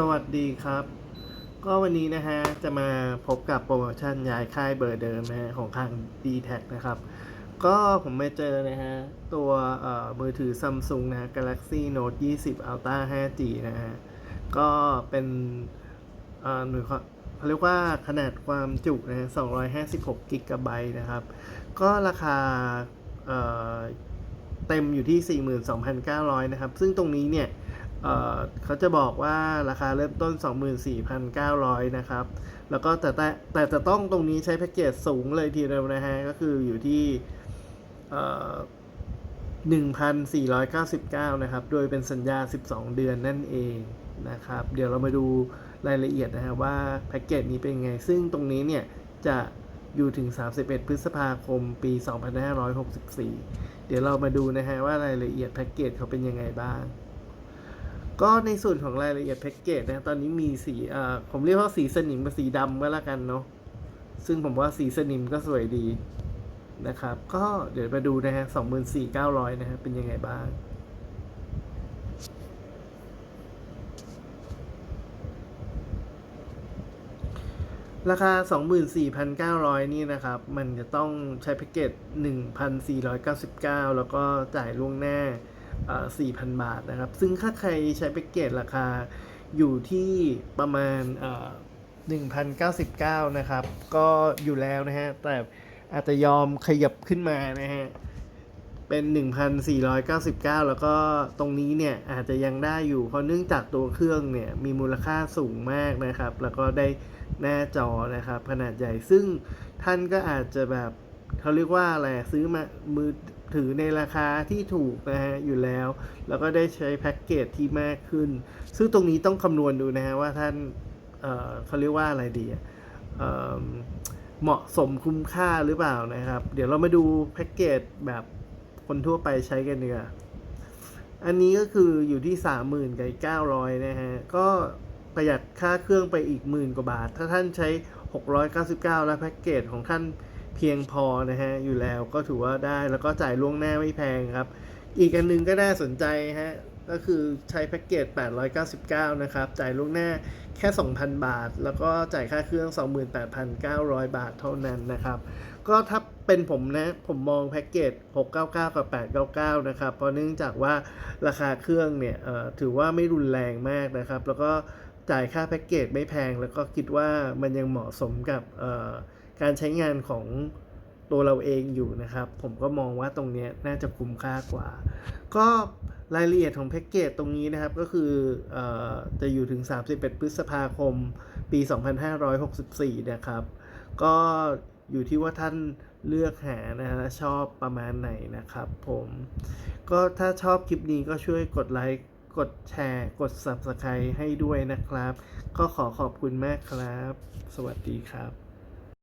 สวัสดีครับ ก็วันนี้นะฮะ จะมาพบกับโปรโมชั่นย้ายค่ายเบอร์เดิมนะฮะ ของทาง d t แทนะครับ ก็ผมไปเจอนะฮะ ตัวเอ่อมือถือ Samsung นะ Galaxy Note 20 Ultra 5G นะฮะ ก็เป็นเอ่อหน่วยเขาเรียกว่าขนาดความจุนะฮะ256กิกะไบต์นะครับ ก็ราคาเอ่อเต็มอยู่ที่ 42,900 นะครับ ซึ่งตรงนี้เนี่ย เขาจะบอกว่าราคาเริ่มต้น 24,900 นะครับ แล้วก็แต่แต่แต่จะต้องตรงนี้ใช้แพ็กเกจสูงเลยทีเดียวนะฮะ ก็คืออยู่ที่1,499 นะครับ โดยเป็นสัญญา 12 เดือนนั่นเองนะครับ เดี๋ยวเรามาดูรายละเอียดนะฮะว่าแพ็กเกจนี้เป็นยังไง ซึ่งตรงนี้เนี่ยจะอยู่ถึง 31 พฤษภาคม ปี 2564 เดี๋ยวเรามาดูนะฮะว่ารายละเอียดแพ็กเกจเขาเป็นยังไงบ้าง ก็ในส่วนของรายละเอียดแพ็กเกจนะตอนนี้มีสีอ่อผมเรียกว่าสีสนิมกับสีดำก็แล้วกันเนาะซึ่งผมว่าสีสนิมก็สวยดีนะครับ ก็เดี๋ยวมาดูนะฮะสองหมื่นสี่เก้าร้อยนะฮะเป็นยังไงบ้างราคา 24,900 นี่นะครับ มันจะต้องใช้แพ็กเกจ 1,499 แล้วก็จ่ายล่วงหน้า 4,000 บาทนะครับ ซึ่งถ้าใครใช้แพ็กเกจราคาอยู่ที่ประมาณ 1,099 นะครับ ก็อยู่แล้วนะฮะ แต่อาจจะยอมขยับขึ้นมานะฮะ เป็น 1,499 แล้วก็ตรงนี้เนี่ยอาจจะยังได้อยู่ เพราะเนื่องจากตัวเครื่องเนี่ยมีมูลค่าสูงมากนะครับ แล้วก็ได้หน้าจอนะครับขนาดใหญ่ ซึ่งท่านก็อาจจะแบบ เขาเรียกว่าอะไรซื้อมามือถือในราคาที่ถูกนะฮะอยู่แล้ว แล้วก็ได้ใช้แพ็กเกจที่มากขึ้น ซึ่งตรงนี้ต้องคำนวณดูนะฮะว่าท่านเเขาเรียกว่าอะไรดีเเหมาะสมคุ้มค่าหรือเปล่านะครับ เดี๋ยวเรามาดูแพ็กเกจแบบคนทั่วไปใช้กันเนีกว่ยอันนี้ก็คืออยู่ที่ 30,000กับ900 นะฮะ ก็ประหยัดค่าเครื่องไปอีกหมื่นกว่าบาท ถ้าท่านใช้ 699 แล้วแพ็กเกจของท่าน เพียงพอนะฮะอยู่แล้วก็ถือว่าได้แล้วก็จ่ายล่วงหน้าไม่แพงครับ อีกอันหนึงก็น่าสนใจฮะก็คือใช้แพ็กเกจ 899 นะครับ จ่ายล่วงหน้าแค่ 2,000 บาท แล้วก็จ่ายค่าเครื่อง 28,900 บาทเท่านั้นนะครับ ก็ถ้าเป็นผมนะ ผมมองแพ็กเกจ 699 กับ 899 นะครับ เพราะเนื่องจากว่าราคาเครื่องเนี่ยถือว่าไม่รุนแรงมากนะครับ แล้วก็จ่ายค่าแพ็กเกจไม่แพง แล้วก็คิดว่ามันยังเหมาะสมกับ การใช้งานของตัวเราเองอยู่นะครับ ผมก็มองว่าตรงนี้น่าจะคุ้มค่ากว่า ก็รายละเอียดของแพ็กเกจตรงนี้นะครับ ก็คือออจะอยู่ถึง 31 พฤษภาคม ปี 2564 นะครับ ก็อยู่ที่ว่าท่านเลือกหานะฮะชอบประมาณไหนนะครับผมก็ถ้าชอบคลิปนี้ก็ช่วยกดไลค์กดแชร์ กด Subscribe ให้ด้วยนะครับ ก็ขอขอบคุณมากครับ สวัสดีครับ